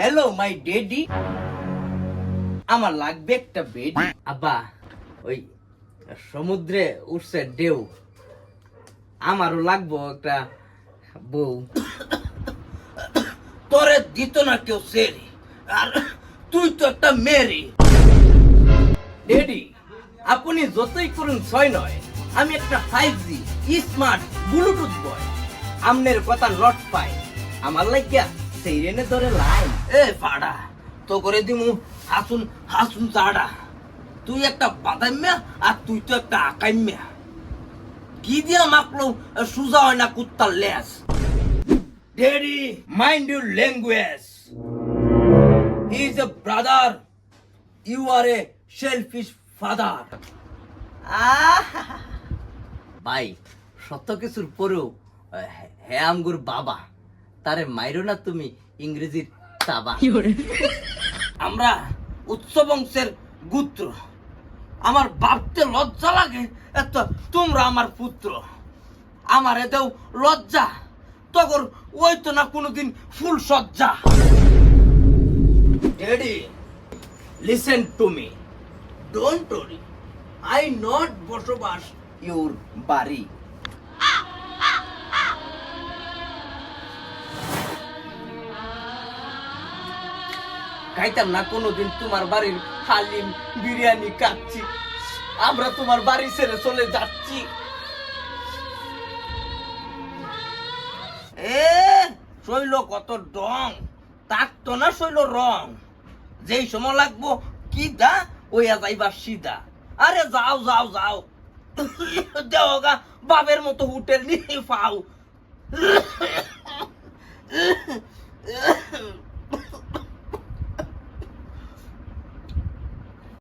Hello my daddy আমার লাগবে একটা বেড। আব্বা ওই সমুদ্রে উঠছে ঢেউ। আমারও লাগবো একটা বউ। তোরে দিত না কেউ সেরি আর তুই তো একটা মেরি। ডেডি আপনি যতই করুন ছয় নয় আমি একটা five G smart bluetooth boy আমনের কথা লট পাই আমার লাগিয়া সেই রেনে ধরে লাইন এ পাড়া তো করে দিমু হাসুন হাসুন চাড়া। তুই একটা বাদাম্যা আর তুই তো একটা আকাইম্যা কি দিয়া মাকলো সুজা হয় না কুত্তার less daddy mind your language he is a brother you are a selfish father ভাই সত্য কিছুর পরেও হ্যাঁ আমগুর বাবা। তারে মাইরো না তুমি ইংরেজির তাবা আমরা উচ্চ বংশের গুত্র। আমার ভাবতে লজ্জা লাগে এত তোমরা আমার পুত্র। আমার এতেও লজ্জা। তখন ওই তো না কোনোদিন ফুল সজ্জা। Daddy listen to me don't worry I not বসবাস ইউর বাড়ি। খাইতাম না, কোনোদিন তোমার বাড়ির হালিম বিরিয়ানি কাচ্ছি আমরা তোমার বাড়ি ছেড়ে চলে যাচ্ছি। এ, শৈল কত ডং তাকতো না শৈল রং। যেই সময় লাগবো কি দা ওই যাইবা সিধা আরে যাও যাও যাও। দেওগা বাবের মতো হোটেল নিয়ে পাও